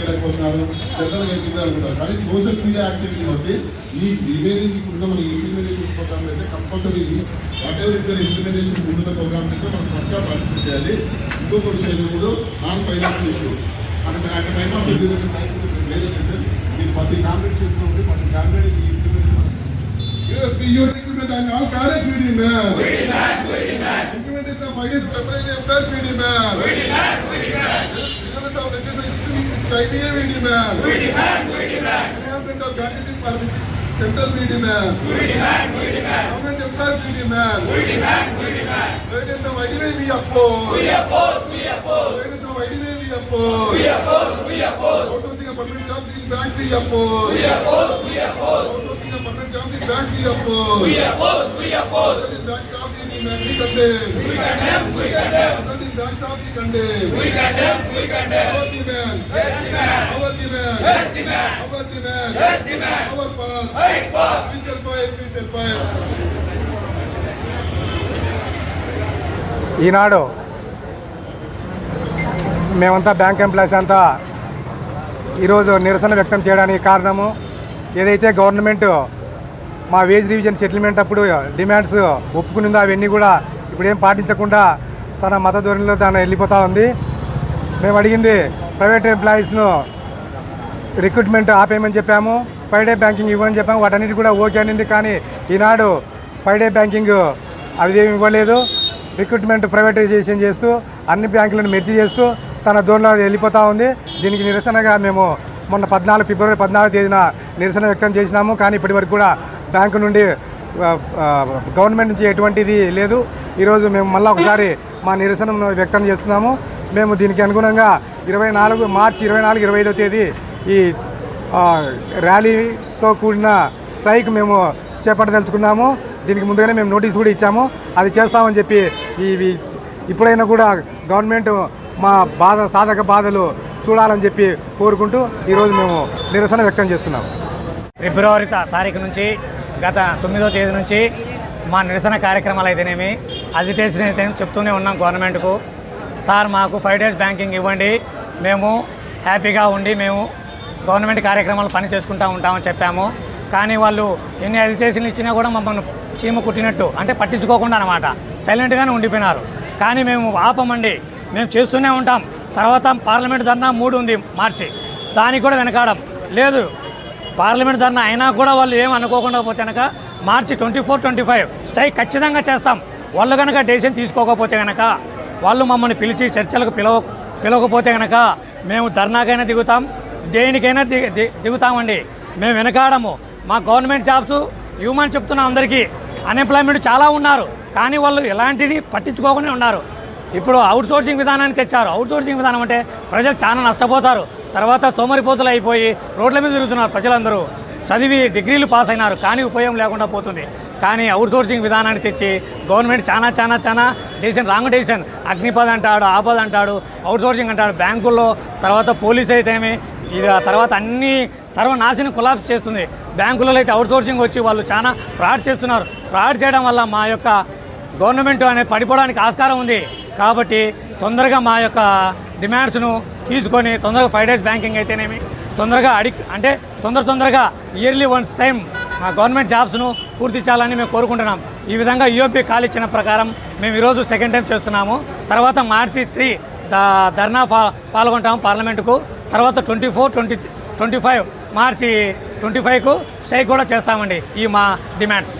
చేయలేకపోతున్నారు గా అనుకుంటారు కానీ సోషల్ మీడియా యాక్టివిటీ బట్టి ఈ రిమైనింగ్ ఇప్పుడు మన ఇంప్లిమెంటేషన్ ప్రోగ్రామ్ అయితే కంపల్సరీ వాట్ ఎవర్ ఇక్కడ ఇంప్లిమెంటేషన్ ముందున్న ప్రోగ్రామ్ అయితే మనం పక్కా పార్టిసిపేట్ చేయాలి. ఇంకొక విషయం కూడా నాన్ ఫైనాన్షియల్ ఇష్యూ అంటే అట్ టైమ్ ఆఫ్ మీరు ప్రతి కాంగ్రెస్ చేస్తూ ఉంది ప్రతి congress your recruitment and all correct meeting man. Implementation of ideas preparation of plus meeting man. चाहिए we demand we demand we demand government of Gandhi parliament central we demand we demand we demand government employees we demand we demand we demand wait is the वाइडने we oppose we oppose we oppose wait is the वाइडने we oppose we oppose we oppose outsourcing of permanent jobs in banks we oppose we oppose we oppose outsourcing of permanent jobs in banks we oppose we oppose we oppose in banks jobs in we condemn we condemn we condemn bank staff we condemn. Our demand. Our demand. Our demand. Our path. We shall fight. We shall fight. ఈనాడు మేమంతా bank employees అంతా ఈరోజు నిరసన వ్యక్తం చేయడానికి కారణము ఏదైతే government మా వేజ్ రివిజన్ సెటిల్మెంట్ అప్పుడు డిమాండ్స్ ఒప్పుకునిందో అవన్నీ కూడా ఇప్పుడు ఏం పాటించకుండా తన మత ధోరణిలో తన వెళ్ళిపోతూ ఉంది. మేము అడిగింది ప్రైవేట్ ఎంప్లాయీస్ను రిక్రూట్మెంట్ ఆపేయమని చెప్పాము. ఫైవ్ డే బ్యాంకింగ్ ఇవ్వని చెప్పాము. వాటన్నిటి కూడా ఓకే అనింది కానీ ఈనాడు ఫైవ్ డే బ్యాంకింగ్ అవి ఏమి ఇవ్వలేదు. రిక్రూట్మెంట్ ప్రైవేటైజేషన్ చేస్తూ అన్ని బ్యాంకులను మెర్చి చేస్తూ తన ధోరణిలో వెళ్ళిపోతూ ఉంది. దీనికి నిరసనగా మేము మొన్న పద్నాలుగు ఫిబ్రవరి పద్నాలుగు తేదీన నిరసన వ్యక్తం చేసినాము. కానీ ఇప్పటి వరకు కూడా బ్యాంకు నుండి గవర్నమెంట్ నుంచి ఎటువంటిది లేదు. ఈరోజు మేము మళ్ళీ ఒకసారి మా నిరసనను వ్యక్తం చేస్తున్నాము. మేము దీనికి అనుగుణంగా ఇరవై నాలుగు మార్చి ఇరవై నాలుగు ఇరవై ఐదో తేదీ ఈ ర్యాలీతో కూడిన స్ట్రైక్ మేము చేపట్టదలుచుకున్నాము. దీనికి ముందుగానే మేము నోటీస్ కూడా ఇచ్చాము. అది చేస్తామని చెప్పి ఈ ఇప్పుడైనా కూడా గవర్నమెంట్ మా బాధ సాధక బాధలు చూడాలని చెప్పి కోరుకుంటూ ఈరోజు మేము నిరసన వ్యక్తం చేస్తున్నాము. ఫిబ్రవరి తారీఖు నుంచి గత తొమ్మిదో తేదీ నుంచి మా నిరసన కార్యక్రమాలు అయితేనేమి అజిటేషన్ అయితే చెప్తూనే ఉన్నాం గవర్నమెంట్కు. సార్ మాకు ఫైవ్ డేస్ బ్యాంకింగ్ ఇవ్వండి. మేము హ్యాపీగా ఉండి మేము గవర్నమెంట్ కార్యక్రమాలు పని చేసుకుంటూ ఉంటామని చెప్పాము. కానీ వాళ్ళు ఎన్ని అజిటేషన్లు ఇచ్చినా కూడా మమ్మల్ని చీమ కుట్టినట్టు అంటే పట్టించుకోకుండా అనమాట సైలెంట్గానే ఉండిపోయినారు. కానీ మేము ఆపమండి. మేము చేస్తూనే ఉంటాం. తర్వాత పార్లమెంట్ ధర్నా మూడు ఉంది మార్చి. దానికి కూడా వెనకాడం. లేదు పార్లమెంట్ ధర్నా అయినా కూడా వాళ్ళు ఏం అనుకోకుండా పోతే కనుక మార్చి twenty four twenty five strike ఖచ్చితంగా చేస్తాం. వాళ్ళు కనుక డెసిషన్ తీసుకోకపోతే కనుక వాళ్ళు మమ్మల్ని పిలిచి చర్చలకు పిలవ పిలవకపోతే కనుక మేము ధర్నాకైనా దిగుతాం. దేనికైనా ది దిగుతామండి. మేము వెనకాడము. మా గవర్నమెంట్ జాబ్స్ ఇవ్వమని చెప్తున్నాం అందరికీ అన్ఎంప్లాయ్మెంట్ చాలా ఉన్నారు. కానీ వాళ్ళు ఎలాంటిది పట్టించుకోకుండా ఉన్నారు. ఇప్పుడు అవుట్ సోర్సింగ్ విధానాన్ని తెచ్చారు. అవుట్ సోర్సింగ్ విధానం అంటే ప్రజలు చాలా నష్టపోతారు. తర్వాత సోమరిపోతులు అయిపోయి రోడ్ల మీద తిరుగుతున్నారు ప్రజలందరూ. చదివి డిగ్రీలు పాస్ అయినారు కానీ ఉపయోగం లేకుండా పోతుంది. కానీ అవుట్సోర్సింగ్ విధానాన్ని తెచ్చి గవర్నమెంట్ చాలా చాలా చాలా డెసిషన్ రాంగ్ డెసిషన్. అగ్నిపద్ అంటాడు ఆపద అంటాడు అవుట్సోర్సింగ్ అంటాడు బ్యాంకుల్లో తర్వాత పోలీస్ అయితేమి ఇది తర్వాత అన్ని సర్వనాశనం కొలాప్స్ చేస్తుంది. బ్యాంకులలో అయితే అవుట్సోర్సింగ్ వచ్చి వాళ్ళు చాలా ఫ్రాడ్ చేస్తున్నారు. ఫ్రాడ్ చేయడం వల్ల మా యొక్క గవర్నమెంట్ అనేది పడిపోవడానికి ఆస్కారం ఉంది. కాబట్టి తొందరగా మా యొక్క డిమాండ్స్ను తీసుకొని తొందరగా ఫైవ్ డేస్ బ్యాంకింగ్ అయితేనేమి తొందరగా అడి అంటే తొందర తొందరగా ఇయర్లీ వన్స్ టైం మా గవర్నమెంట్ జాబ్స్ను పూర్తి చేయాలని మేము కోరుకుంటున్నాం. ఈ విధంగా యూపీ కాల్ ఇచ్చిన ప్రకారం మేము ఈరోజు సెకండ్ టైం చేస్తున్నాము. తర్వాత మార్చి త్రీ ధర్నా పా పాల్గొంటాము పార్లమెంటుకు. తర్వాత twenty four twenty twenty five మార్చి ట్వంటీ ఫైవ్కు స్ట్రైక్ కూడా చేస్తామండి ఈ మా డిమాండ్స్.